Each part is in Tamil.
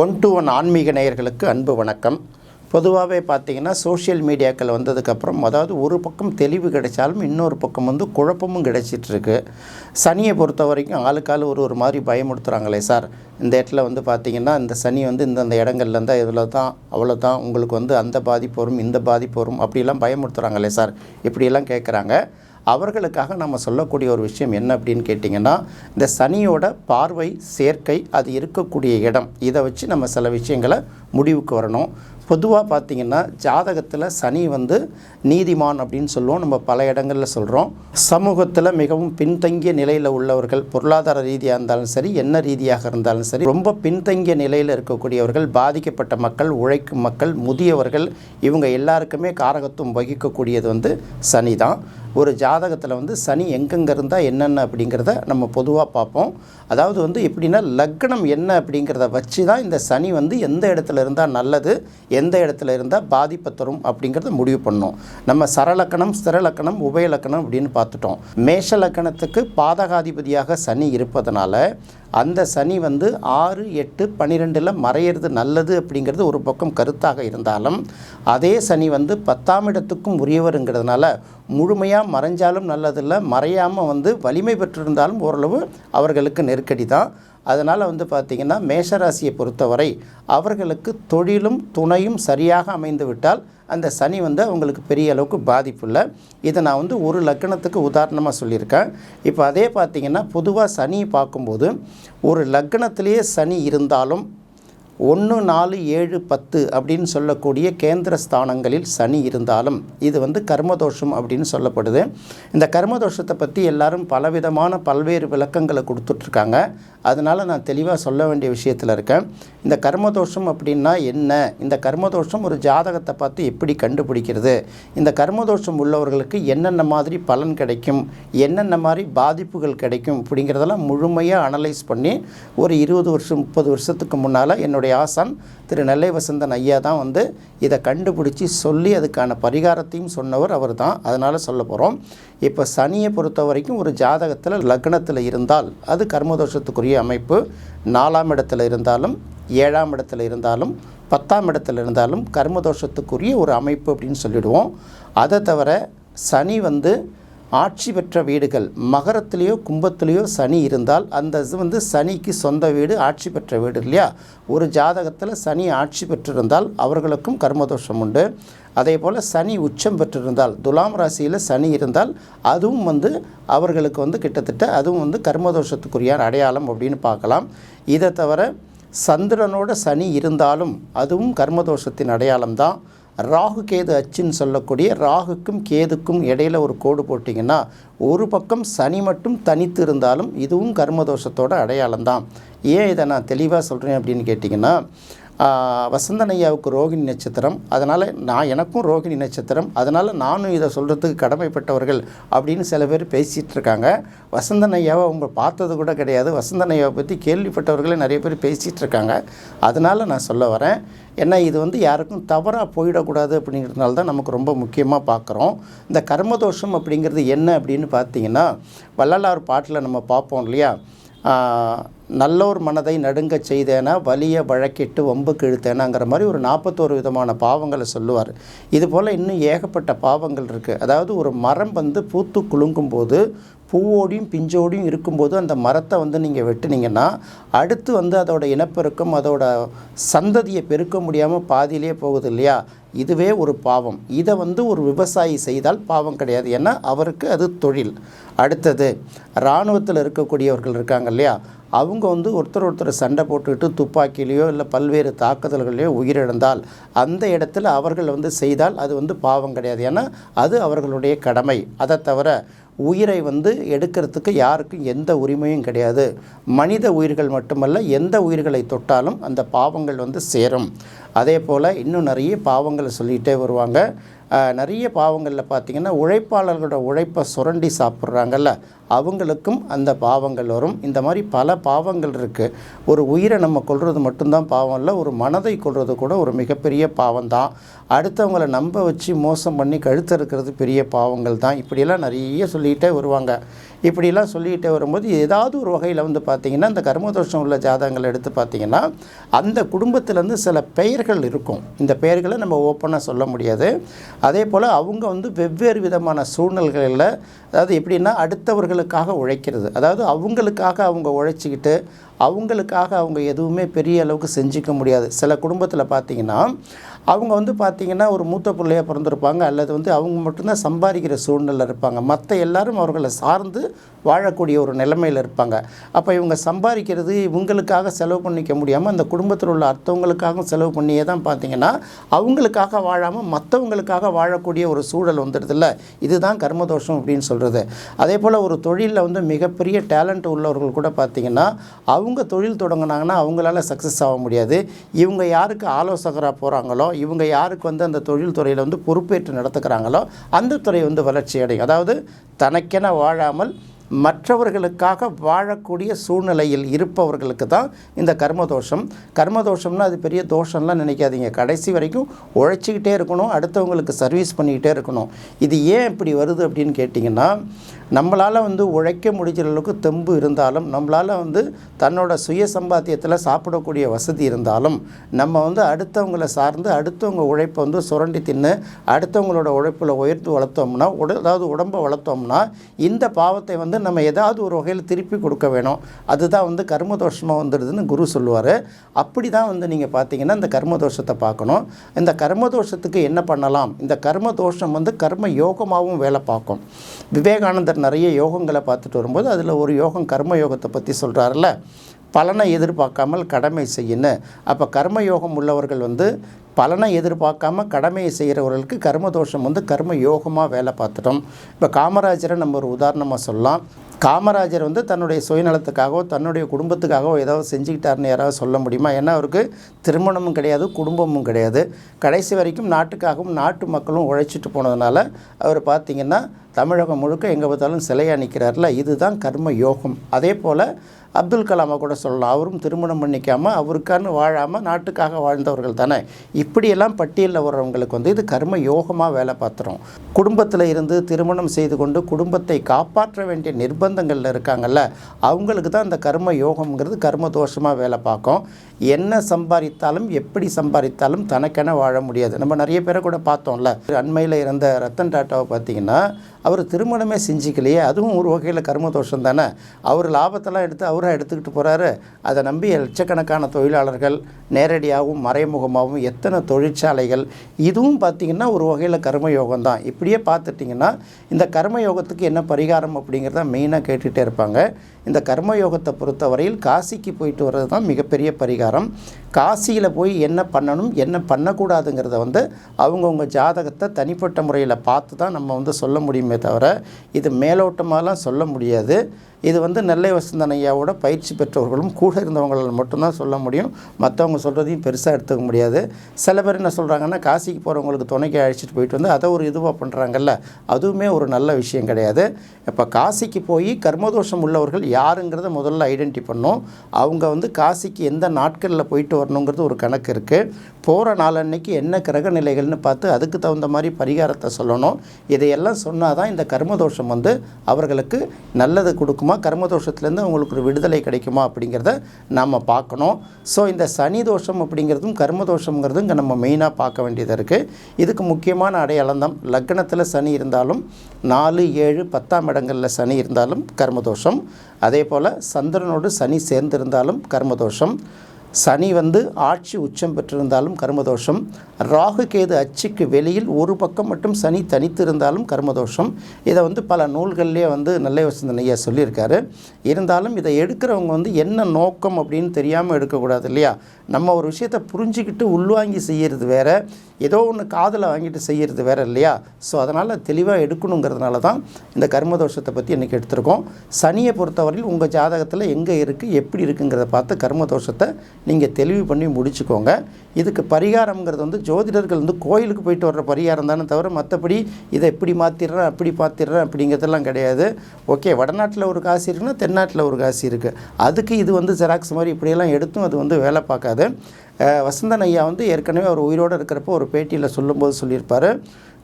ஒன் டு ஒன் ஆன்மீக நேயர்களுக்கு அன்பு வணக்கம். பொதுவாகவே பார்த்தீங்கன்னா சோஷியல் மீடியாக்கள் வந்ததுக்கப்புறம் அதாவது ஒரு பக்கம் தெளிவு கிடைச்சாலும் இன்னொரு பக்கம் வந்து குழப்பமும் கிடைச்சிட்ருக்கு. சனியை பொறுத்த வரைக்கும் ஆளுக்காள் ஒரு ஒரு மாதிரி பயமுடுத்துகிறாங்களே சார். இந்த இடத்துல வந்து பார்த்தீங்கன்னா இந்த சனி வந்து இந்தந்த இடங்கள்ல இருந்தால் இதில் தான் அவ்வளோ தான் உங்களுக்கு வந்து அந்த பாதிப்பு வரும் இந்த பாதிப்பு வரும் அப்படிலாம் பயமுடுத்துகிறாங்களே சார். இப்படியெல்லாம் கேட்குறாங்க அவர்களுக்காக நம்ம சொல்லக்கூடிய ஒரு விஷயம் என்ன அப்படின்னு கேட்டிங்கன்னா இந்த சனியோட பார்வை சேர்க்கை அது இருக்கக்கூடிய இடம். இதை வச்சு நம்ம சில விஷயங்களை முடிவுக்கு வரணும். பொதுவாக பார்த்திங்கன்னா ஜாதகத்தில் சனி வந்து நீதிமான் அப்படின்னு சொல்லுவோம். நம்ம பல இடங்களில் சொல்கிறோம் சமூகத்தில் மிகவும் பின்தங்கிய நிலையில் உள்ளவர்கள் பொருளாதார ரீதியாக இருந்தாலும் சரி என்ன ரீதியாக இருந்தாலும் சரி ரொம்ப பின்தங்கிய நிலையில் இருக்கக்கூடியவர்கள் பாதிக்கப்பட்ட மக்கள் உழைக்கும் மக்கள் முதியவர்கள் இவங்க எல்லாருக்குமே காரகத்துவம் வகிக்கக்கூடியது வந்து சனி தான் ஒரு ஜாதகத்தில் வந்து சனி எங்கெங்கே இருந்தால் என்னென்ன அப்படிங்கிறத நம்ம பொதுவாக பார்ப்போம். அதாவது வந்து எப்படின்னா லக்னம் என்ன அப்படிங்கிறத வச்சு தான் இந்த சனி வந்து எந்த இடத்துல இருந்தால் நல்லது எந்த இடத்துல இருந்தால் பாதிப்பை தரும் அப்படிங்கிறத முடிவு பண்ணோம். நம்ம சரலக்கணம் ஸ்திரலக்கணம் உபயலக்கணம் அப்படின்னு பார்த்துட்டோம். மேஷ லக்கணத்துக்கு பாதகாதிபதியாக சனி இருப்பதனால அந்த சனி வந்து ஆறு எட்டு பன்னிரெண்டில் மறையிறது நல்லது அப்படிங்கிறது ஒரு பக்கம் கருத்தாக இருந்தாலும் அதே சனி வந்து பத்தாம் இடத்துக்கும் உரியவருங்கிறதுனால முழுமையாக மறைஞ்சாலும் நல்லதில்லை மறையாமல் வந்து வலிமை பெற்றிருந்தாலும் ஓரளவு அவர்களுக்கு நெருக்கடி தான் அதனால் வந்து பார்த்திங்கன்னா மேஷராசியை பொறுத்தவரை அவர்களுக்கு தொழிலும் துணையும் சரியாக அமைந்து விட்டால் அந்த சனி வந்து அவங்களுக்கு பெரிய அளவுக்கு பாதிப்பு இல்லை. இதை நான் வந்து ஒரு லக்கணத்துக்கு உதாரணமாக சொல்லியிருக்கேன். இப்போ அதே பார்த்திங்கன்னா பொதுவாக சனியை பார்க்கும்போது ஒரு லக்கணத்திலேயே சனி இருந்தாலும் ஒன்று நாலு ஏழு பத்து அப்படின்னு சொல்லக்கூடிய கேந்திர ஸ்தானங்களில் சனி இருந்தாலும் இது வந்து கர்மதோஷம் அப்படின்னு சொல்லப்படுது. இந்த கர்மதோஷத்தை பற்றி எல்லாரும் பலவிதமான பல்வேறு விளக்கங்களை கொடுத்துட்ருக்காங்க அதனால் நான் தெளிவாக சொல்ல வேண்டிய விஷயத்தில் இருக்கேன். இந்த கர்மதோஷம் அப்படின்னா என்ன? இந்த கர்மதோஷம் ஒரு ஜாதகத்தை பார்த்து எப்படி கண்டுபிடிக்கிறது? இந்த கர்மதோஷம் உள்ளவர்களுக்கு என்னென்ன மாதிரி பலன் கிடைக்கும்? என்னென்ன மாதிரி பாதிப்புகள் கிடைக்கும்? அப்படிங்கிறதெல்லாம் முழுமையாக அனலைஸ் பண்ணி ஒரு இருபது வருஷம் முப்பது வருஷத்துக்கு முன்னால் என்னுடைய ஆசான் திரு நெல்லை வசந்தன் ஐயா தான் வந்து இதை கண்டுபிடிச்சி சொல்லி அதுக்கான பரிகாரத்தையும் சொன்னவர் அவர் தான். அதனால் சொல்ல போகிறோம் இப்போ சனியை பொறுத்த வரைக்கும் ஒரு ஜாதகத்தில் லக்னத்தில் இருந்தால் அது கர்மதோஷத்துக்குரிய அமைப்பு நாலாம் இடத்துல இருந்தாலும் ஏழாம் இடத்துல இருந்தாலும் பத்தாம் இடத்துல இருந்தாலும் கர்மதோஷத்துக்குரிய ஒரு அமைப்பு அப்படின்னு சொல்லிடுவோம். அதை தவிர சனி வந்து ஆட்சி பெற்ற வீடுகள் மகரத்திலேயோ கும்பத்திலேயோ சனி இருந்தால் அந்த இது வந்து சனிக்கு சொந்த வீடு ஆட்சி பெற்ற வீடு இல்லையா? ஒரு ஜாதகத்தில் சனி ஆட்சி பெற்றிருந்தால் அவர்களுக்கும் கர்மதோஷம் உண்டு. அதே போல் சனி உச்சம் பெற்றிருந்தால் துலாம் ராசியில் சனி இருந்தால் அதுவும் வந்து அவர்களுக்கு வந்து கிட்டத்தட்ட அதுவும் வந்து கர்மதோஷத்துக்குரிய அடையாளம் அப்படின்னு பார்க்கலாம். இதை தவிர சந்திரனோட சனி இருந்தாலும் அதுவும் கர்மதோஷத்தின் அடையாளம் தான். ராகு கேது அச்சுன்னு சொல்லக்கூடிய ராகுக்கும் கேதுக்கும் இடையில ஒரு கோடு போட்டிங்கன்னா ஒரு பக்கம் சனி மட்டும் தனித்து இருந்தாலும் இதுவும் கர்மதோஷத்தோட அடையாளம் தான். ஏன் இதை நான் தெளிவாக சொல்கிறேன் அப்படின்னு கேட்டிங்கன்னா வசந்தன் ஐயாவுக்கு ரோகிணி நட்சத்திரம். அதனால் நான் எனக்கும் ரோகிணி நட்சத்திரம். அதனால் நானும் இதை சொல்கிறதுக்கு கடமைப்பட்டவர்கள் அப்படின்னு சில பேர் பேசிகிட்டு இருக்காங்க. வசந்தன் ஐயாவை அவங்க பார்த்தது கூட கிடையாது. வசந்தன் ஐயாவை பற்றி கேள்விப்பட்டவர்களே நிறைய பேர் பேசிகிட்டு இருக்காங்க. அதனால் நான் சொல்ல வரேன். ஏன்னா இது வந்து யாருக்கும் தவறாக போயிடக்கூடாது அப்படிங்கிறதுனால தான் நமக்கு ரொம்ப முக்கியமாக பார்க்குறோம் இந்த கர்மதோஷம் அப்படிங்கிறது என்ன அப்படின்னு பார்த்தீங்கன்னா வள்ளலார் பாட்டில் நம்ம பார்ப்போம் இல்லையா? நல்லோர் மனதை நடுங்க செய்தேனா வலிய வழக்கிட்டு ஒம்பு இழுத்தேனாங்கிற மாதிரி ஒரு நாற்பத்தோரு விதமான பாவங்களை சொல்லுவார். இது போல் இன்னும் ஏகப்பட்ட பாவங்கள் இருக்குது அதாவது ஒரு மரம் வந்து பூத்து குலுங்கும் போது பூவோடையும் பிஞ்சோடையும் இருக்கும்போது அந்த மரத்தை வந்து நீங்கள் வெட்டினீங்கன்னா அடுத்து வந்து அதோட இனப்பெருக்கம் அதோட சந்ததியை பெருக்க முடியாமல் பாதியிலே போகுது இல்லையா? இதுவே ஒரு பாவம். இதை வந்து ஒரு விவசாயி செய்தால் பாவம் கிடையாது. ஏன்னா அவருக்கு அது தொழில். அடுத்தது இராணுவத்தில் இருக்கக்கூடியவர்கள் இருக்காங்க இல்லையா? அவங்க வந்து ஒருத்தர் ஒருத்தர் சண்டை போட்டுக்கிட்டு துப்பாக்கிலேயோ இல்லை பல்வேறு தாக்குதல்களையோ உயிரிழந்தால் அந்த இடத்துல அவர்கள் வந்து செய்தால் அது வந்து பாவம் கிடையாது. ஏன்னா அது அவர்களுடைய கடமை. அதை தவிர உயிரை வந்து எடுக்கிறதுக்கு யாருக்கும் எந்த உரிமையும் கிடையாது. மனித உயிர்கள் மட்டுமல்ல எந்த உயிர்களை தொட்டாலும் அந்த பாவங்கள் வந்து சேரும். அதே போல் இன்னும் நிறைய பாவங்களை சொல்லிகிட்டே வருவாங்க. நிறைய பாவங்களில் பார்த்திங்கன்னா உழைப்பாளர்களோட உழைப்பை சுரண்டி சாப்பிட்றாங்கல்ல. அவங்களுக்கும் அந்த பாவங்கள் வரும். இந்த மாதிரி பல பாவங்கள் இருக்குது ஒரு உயிரை நம்ம கொள்வது மட்டும்தான் பாவம் இல்லை ஒரு மனதை கொள்வது கூட ஒரு மிகப்பெரிய பாவம் தான் அடுத்தவங்களை நம்ப வச்சு மோசம் பண்ணி கழுத்து இருக்கிறது பெரிய பாவங்கள் தான். இப்படியெல்லாம் நிறைய சொல்லிக்கிட்டே வருவாங்க. இப்படிலாம் சொல்லிக்கிட்டே வரும்போது ஏதாவது ஒரு வகையில் வந்து பார்த்திங்கன்னா இந்த கர்மதோஷம் உள்ள ஜாதகங்களை எடுத்து பார்த்திங்கன்னா அந்த குடும்பத்திலேருந்து சில பெயர்கள் இருக்கும். இந்த பெயர்களை நம்ம ஓப்பனாக சொல்ல முடியாது. அதே போல் அவங்க வந்து வெவ்வேறு விதமான சூழ்நிலைகளில் அதாவது எப்படின்னா அடுத்தவர்களுக்காக உழைக்கிறது. அதாவது அவங்களுக்காக அவங்க உழைச்சிக்கிட்டு அவங்களுக்காக அவங்க எதுவுமே பெரிய அளவுக்கு செஞ்சுக்க முடியாது. சில குடும்பத்தில் பார்த்திங்கன்னா அவங்க வந்து பார்த்திங்கன்னா ஒரு மூத்த பிள்ளையாக பிறந்திருப்பாங்க. அல்லது வந்து அவங்க மட்டும்தான் சம்பாதிக்கிற சூழ்நிலை இருப்பாங்க. மற்ற எல்லாரும் அவர்களை சார்ந்து வாழக்கூடிய ஒரு நிலைமையில் இருப்பாங்க. அப்போ இவங்க சம்பாதிக்கிறது இவங்களுக்காக செலவு பண்ணிக்க முடியாமல் அந்த குடும்பத்தில் உள்ள அடுத்தவங்களுக்காகவும் செலவு பண்ணியே தான் பார்த்திங்கன்னா அவங்களுக்காக வாழாமல் மற்றவங்களுக்காக வாழக்கூடிய ஒரு சூழல் வந்துடுதுல்ல. இதுதான் கர்மதோஷம் அப்படின்னு சொல்கிறது அதே போல் ஒரு தொழிலில் வந்து மிகப்பெரிய டேலண்ட் உள்ளவர்கள் கூட பார்த்திங்கன்னா அவங்க அவங்க தொழில் தொடங்கினாங்கன்னா அவங்களால சக்ஸஸ் ஆக முடியாது. இவங்க யாருக்கு ஆலோசகராக போகிறாங்களோ இவங்க யாருக்கு வந்து அந்த தொழில் துறையில் வந்து பொறுப்பேற்று நடத்துக்கிறாங்களோ அந்த துறை வந்து வளர்ச்சி அடையும். அதாவது தனக்கென வாழாமல் மற்றவர்களுக்காக வாழக்கூடிய சூழ்நிலையில் இருப்பவர்களுக்கு தான் இந்த கர்மதோஷம். கர்மதோஷம்னா அது பெரிய தோஷம்லாம் நினைக்காதீங்க. கடைசி வரைக்கும் உழைச்சிக்கிட்டே இருக்கணும் அடுத்தவங்களுக்கு சர்வீஸ் பண்ணிக்கிட்டே இருக்கணும். இது ஏன் இப்படி வருது அப்படின்னு கேட்டிங்கன்னா நம்மளால் வந்து உழைக்க முடிஞ்ச அளவுக்கு தெம்பு இருந்தாலும் நம்மளால் வந்து தன்னோட சுய சம்பாத்தியத்தில் சாப்பிடக்கூடிய வசதி இருந்தாலும் நம்ம வந்து அடுத்தவங்களை சார்ந்து அடுத்தவங்க உழைப்பை வந்து சுரண்டி தின்னு அடுத்தவங்களோட உழைப்பில் உயர்த்து வளர்த்தோம்னா உட அதாவது உடம்பை வளர்த்தோம்னா இந்த பாவத்தை வந்து நம்ம ஏதாவது ஒரு வகையில் திருப்பி கொடுக்க வேணும். அதுதான் வந்து கர்மதோஷமாக வந்துடுதுன்னு குரு சொல்லுவார். அப்படி தான் வந்து நீங்கள் பார்த்தீங்கன்னா இந்த கர்மதோஷத்தை பார்க்கணும். இந்த கர்மதோஷத்துக்கு என்ன பண்ணலாம்? இந்த கர்மதோஷம் வந்து கர்ம யோகமாகவும் வேலை பார்க்கும். விவேகானந்தர் நிறைய யோகங்களை பார்த்துட்டு வரும்போது அதில் ஒரு யோகம் கர்ம யோகத்தை பற்றி சொல்கிறாருல்ல. பலனை எதிர்பார்க்காமல் கடமை செய்யணும் அப்போ கர்ம யோகம் உள்ளவர்கள் வந்து பலனை எதிர்பார்க்காம கடமையை செய்கிறவர்களுக்கு கர்ம தோஷம் வந்து கர்ம யோகமாக வேலை பார்த்துட்டோம். இப்போ காமராஜரை நம்ம ஒரு உதாரணமாக சொல்லலாம். காமராஜர் வந்து தன்னுடைய சுயநலத்துக்காகவோ தன்னுடைய குடும்பத்துக்காகவோ ஏதாவது செஞ்சுக்கிட்டாருன்னு யாராவது சொல்ல முடியுமா? ஏன்னா அவருக்கு திருமணமும் கிடையாது குடும்பமும் கிடையாது. கடைசி வரைக்கும் நாட்டுக்காகவும் நாட்டு மக்களும் உழைச்சிட்டு போனதுனால அவர் பார்த்திங்கன்னா தமிழகம் முழுக்க எங்கே பார்த்தாலும் சிலையாக நிற்கிறார்ல இதுதான் கர்ம யோகம் அதே போல் அப்துல் கலாமை கூட சொல்லலாம். அவரும் திருமணம் பண்ணிக்காமல் அவருக்கான்னு வாழாமல் நாட்டுக்காக வாழ்ந்தவர்கள் தானே. இப்படியெல்லாம் பட்டியலில் வர்றவங்களுக்கு வந்து இது கர்ம யோகமாக வேலை பார்த்துரும். குடும்பத்தில் இருந்து திருமணம் செய்து கொண்டு குடும்பத்தை காப்பாற்ற வேண்டிய நிர்பந்தங்களில் இருக்காங்கல்ல அவங்களுக்கு தான் இந்த கர்ம யோகம்ங்கிறது கர்ம தோஷமாக வேலை பார்க்கும். என்ன சம்பாதித்தாலும் எப்படி சம்பாதித்தாலும் தனக்கென வாழ முடியாது. நம்ம நிறைய பேரை கூட பார்த்தோம்ல. அண்மையில் இருந்த ரத்தன் டாட்டாவை பார்த்தீங்கன்னா அவர் திருமணமே செஞ்சுக்கலையே அதுவும் ஒரு வகையில் கர்மதோஷம் தானே. அவர் லாபத்தெல்லாம் எடுத்து அவராக எடுத்துக்கிட்டு போகிறாரு அதை நம்பி லட்சக்கணக்கான தொழிலாளர்கள் நேரடியாகவும் மறைமுகமாகவும் எத்தனை தொழிற்சாலைகள் இதுவும் பார்த்திங்கன்னா ஒரு வகையில் கர்மயோகம் தான் இப்படியே பார்த்துட்டிங்கன்னா இந்த கர்மயோகத்துக்கு என்ன பரிகாரம் அப்படிங்கிறத மெயினாக கேட்டுகிட்டே இருப்பாங்க. இந்த கர்மயோகத்தை பொறுத்தவரையில் காசிக்கு போயிட்டு வர்றது தான் மிகப்பெரிய பரிகாரம். காசியில் போய் என்ன பண்ணணும் என்ன பண்ணக்கூடாதுங்கிறத வந்து அவங்கவுங்க ஜாதகத்தை தனிப்பட்ட முறையில் பார்த்து தான் நம்ம வந்து சொல்ல முடியுமே தவிர இது மேலோட்டமாகலாம் சொல்ல முடியாது. இது வந்து நெல்லை வசந்தன் ஐயாவோட பயிற்சி பெற்றவர்களும் கூட இருந்தவங்களால் மட்டும்தான் சொல்ல முடியும். மற்றவங்க சொல்கிறதையும் பெருசாக எடுத்துக்க முடியாது. சில பேர் என்ன சொல்கிறாங்கன்னா காசிக்கு போகிறவங்களுக்கு துணைக்கு அழைச்சிட்டு போயிட்டு வந்து அதை ஒரு இதுவாக பண்ணுறாங்கல்ல அதுவுமே ஒரு நல்ல விஷயம் கிடையாது. இப்போ காசிக்கு போய் கர்மதோஷம் உள்ளவர்கள் யாருங்கிறத முதல்ல ஐடென்டி பண்ணோம். அவங்க வந்து காசிக்கு எந்த நாட்களில் போயிட்டு வரணுங்கிறது ஒரு கணக்கு இருக்குது போகிற நாளன்னைக்கு என்ன கிரக நிலைகள்னு பார்த்து அதுக்கு தகுந்த மாதிரி பரிகாரத்தை சொல்லணும். இதையெல்லாம் சொன்னால் தான் இந்த கர்மதோஷம் வந்து அவர்களுக்கு நல்லது கொடுக்குமா? கர்மதோஷத்துலேருந்து அவங்களுக்கு ஒரு விடுதலை கிடைக்குமா? அப்படிங்கிறத நாம் பார்க்கணும். ஸோ இந்த சனி தோஷம் அப்படிங்கிறதும் கர்மதோஷங்கிறதும் இங்கே நம்ம மெயினாக பார்க்க வேண்டியது இருக்குது இதுக்கு முக்கியமான அடையாளம் தான் லக்னத்தில் சனி இருந்தாலும் நாலு ஏழு பத்தாம் இடங்களில் சனி இருந்தாலும் கர்மதோஷம். அதே போல் சந்திரனோடு சனி சேர்ந்திருந்தாலும் கர்மதோஷம் சனி வந்து ஆட்சி உச்சம் பெற்றிருந்தாலும் கர்மதோஷம். ராகு கேது அச்சுக்கு வெளியில் ஒரு பக்கம் மட்டும் சனி தனித்து இருந்தாலும் கர்மதோஷம். இதை வந்து பல நூல்கள்லேயே வந்து நல்ல வசந்த ஐயா சொல்லியிருக்காரு. இருந்தாலும் இதை எடுக்கிறவங்க வந்து என்ன நோக்கம் அப்படின்னு தெரியாமல் எடுக்கக்கூடாது இல்லையா? நம்ம ஒரு விஷயத்தை புரிஞ்சுக்கிட்டு உள்வாங்கி செய்கிறது வேறு. ஏதோ ஒன்று காதில் வாங்கிட்டு செய்கிறது வேறு இல்லையா? ஸோ அதனால் தெளிவாக எடுக்கணுங்கிறதுனால தான் இந்த கர்மதோஷத்தை பற்றி இன்றைக்கி எடுத்திருக்கோம். சனியை பொறுத்தவரையில் உங்கள் ஜாதகத்தில் எங்கே இருக்குது எப்படி இருக்குங்கிறத பார்த்து கர்மதோஷத்தை நீங்கள் தெளிவு பண்ணி முடிச்சுக்கோங்க. இதுக்கு பரிகாரம்ங்கிறது வந்து ஜோதிடர்கள் வந்து கோயிலுக்கு போயிட்டு வர்ற பரிகாரம் தானே தவிர மற்றபடி இதை இப்படி மாற்றிடுறேன் அப்படி பார்த்திடுறேன் அப்படிங்கிறதெல்லாம் கிடையாது. ஓகே வடநாட்டில் ஒரு காசு இருக்குன்னா தென்னாட்டில் ஒரு காசு இருக்குது அதுக்கு இது வந்து ஜெராக்ஸ் மாதிரி இப்படியெல்லாம் எடுத்தும் அது வந்து வேலை பார்க்காது. வசந்தன் ஐயா வந்து ஏற்கனவே அவர் உயிரோடு இருக்கிறப்போ ஒரு பேட்டியில் சொல்லும்போது சொல்லியிருப்பார்.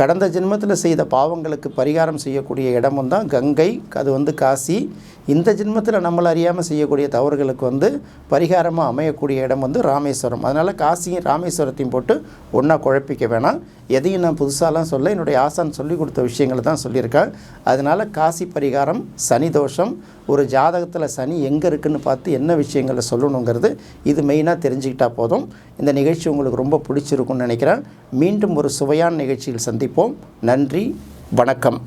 கடந்த ஜென்மத்தில் செய்த பாவங்களுக்கு பரிகாரம் செய்யக்கூடிய இடமும் தான் கங்கை அது வந்து காசி. இந்த ஜென்மத்தில் நம்மளை அறியாமல் செய்யக்கூடிய தவறுகளுக்கு வந்து பரிகாரமாக அமையக்கூடிய இடம் வந்து ராமேஸ்வரம். அதனால் காசியும் ராமேஸ்வரத்தையும் போட்டு ஒன்றா குழப்பிக்க வேணாம். எதையும் நான் புதுசாலாம் சொல்ல என்னுடைய ஆசான் சொல்லி கொடுத்த விஷயங்களை தான் சொல்லியிருக்கேன் அதனால் காசி பரிகாரம் சனி தோஷம் ஒரு ஜாதகத்தில் சனி எங்கே இருக்குன்னு பார்த்து என்ன விஷயங்களை சொல்லணுங்கிறது இது மெயினாக தெரிஞ்சுக்கிட்டா போதும். இந்த நிகழ்ச்சி உங்களுக்கு ரொம்ப பிடிச்சிருக்கும்னு நினைக்கிறேன். மீண்டும் ஒரு சுவையான நிகழ்ச்சியில் சந்திப்போம். நன்றி வணக்கம்.